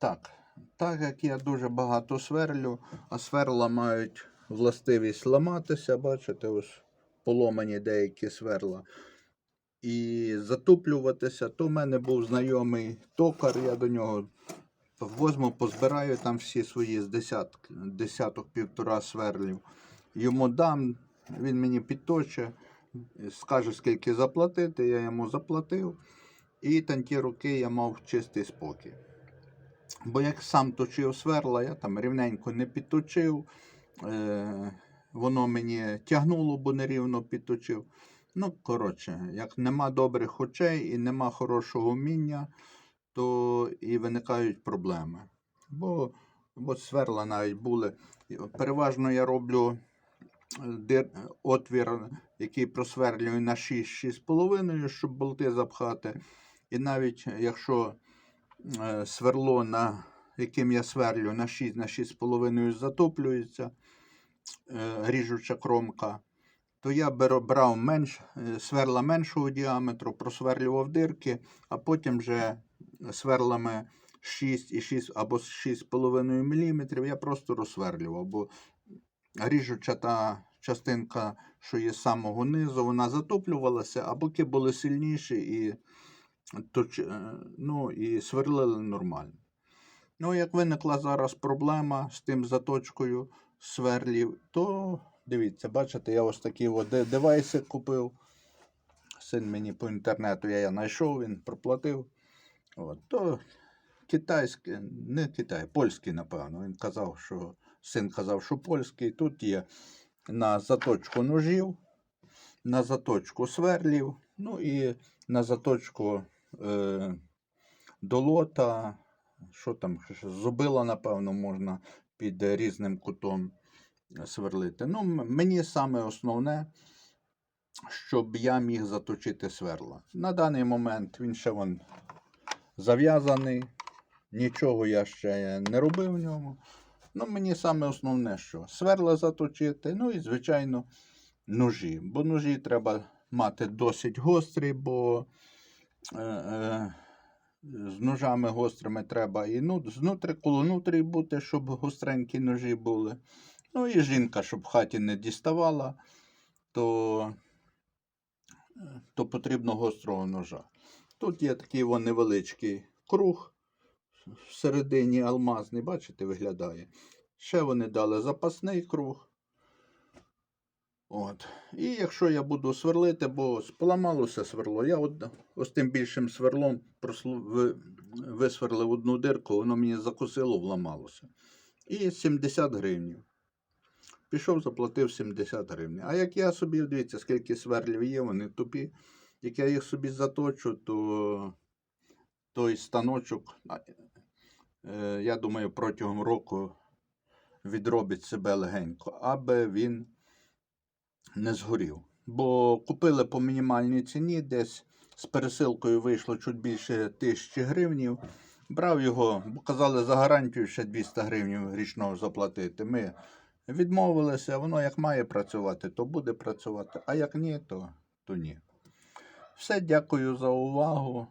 Так, так як я дуже багато сверлю, а сверла мають властивість ламатися, бачите, ось поломані деякі сверла. І затуплюватися, то в мене був знайомий токар, я до нього возьму, позбираю там всі свої з десяток, десяток півтора сверлів. Йому дам, він мені підточить, скаже, скільки заплатити, я йому заплатив. І там ті роки я мав чистий спокій. Бо як сам точив сверла, я там рівненько не підточив. Е, воно мені тягнуло, бо нерівно підточив. Ну, коротше, як нема добрих очей і нема хорошого вміння, то і виникають проблеми. Бо, бо сверла навіть були. Переважно я роблю е, отвір, який просверлюю на 6-6,5, щоб болти запхати. І навіть якщо сверло, на яким я сверлю на 6 на 6,5 затоплюється, е, ріжуча кромка, то я брав менш, е, сверла меншого діаметру, просверлював дирки, а потім вже сверлами 6 і 6 або 6,5 мм я просто розсверлював, бо ріжуча та частинка, що є з самого низу, вона затоплювалася, а боки були сильніші і, точ, е, ну, і сверлили нормально. Ну, як виникла зараз проблема з тим заточкою сверлів, то дивіться, бачите, я ось такі от девайси купив. Син мені по інтернету я, я знайшов, він проплатив. От, то китайський, не китай, польський, напевно. Він казав, що син казав, що польський. Тут є на заточку ножів, на заточку сверлів, ну і на заточку е, долота, що там, зубила, напевно, можна під різним кутом сверлити. Ну, мені саме основне, щоб я міг заточити сверла. На даний момент він ще вон зав'язаний, нічого я ще не робив в ньому. Ну, мені саме основне, що сверла заточити, ну і, звичайно, ножі. Бо ножі треба мати досить гострі, бо з ножами гострими треба і ну, знутрі, коло нутрі бути, щоб гостренькі ножі були. Ну і жінка, щоб в хаті не діставала, то, е, то потрібно гострого ножа. Тут є такий вон невеличкий круг всередині алмазний, бачите, виглядає. Ще вони дали запасний круг. От. І якщо я буду сверлити, бо поламалося сверло, я от, ось тим більшим сверлом висверлив одну дирку, воно мені закусило, вламалося. І 70 гривнів. Пішов, заплатив 70 гривень. А як я собі, дивіться, скільки сверлів є, вони тупі. Як я їх собі заточу, то той станочок, е, я думаю, протягом року відробить себе легенько, аби він не згорів. Бо купили по мінімальній ціні, десь з пересилкою вийшло чуть більше тисячі гривнів. Брав його, бо казали за гарантію ще 200 гривень річного заплатити. Ми відмовилися, воно як має працювати, то буде працювати, а як ні, то, то ні. Все, дякую за увагу.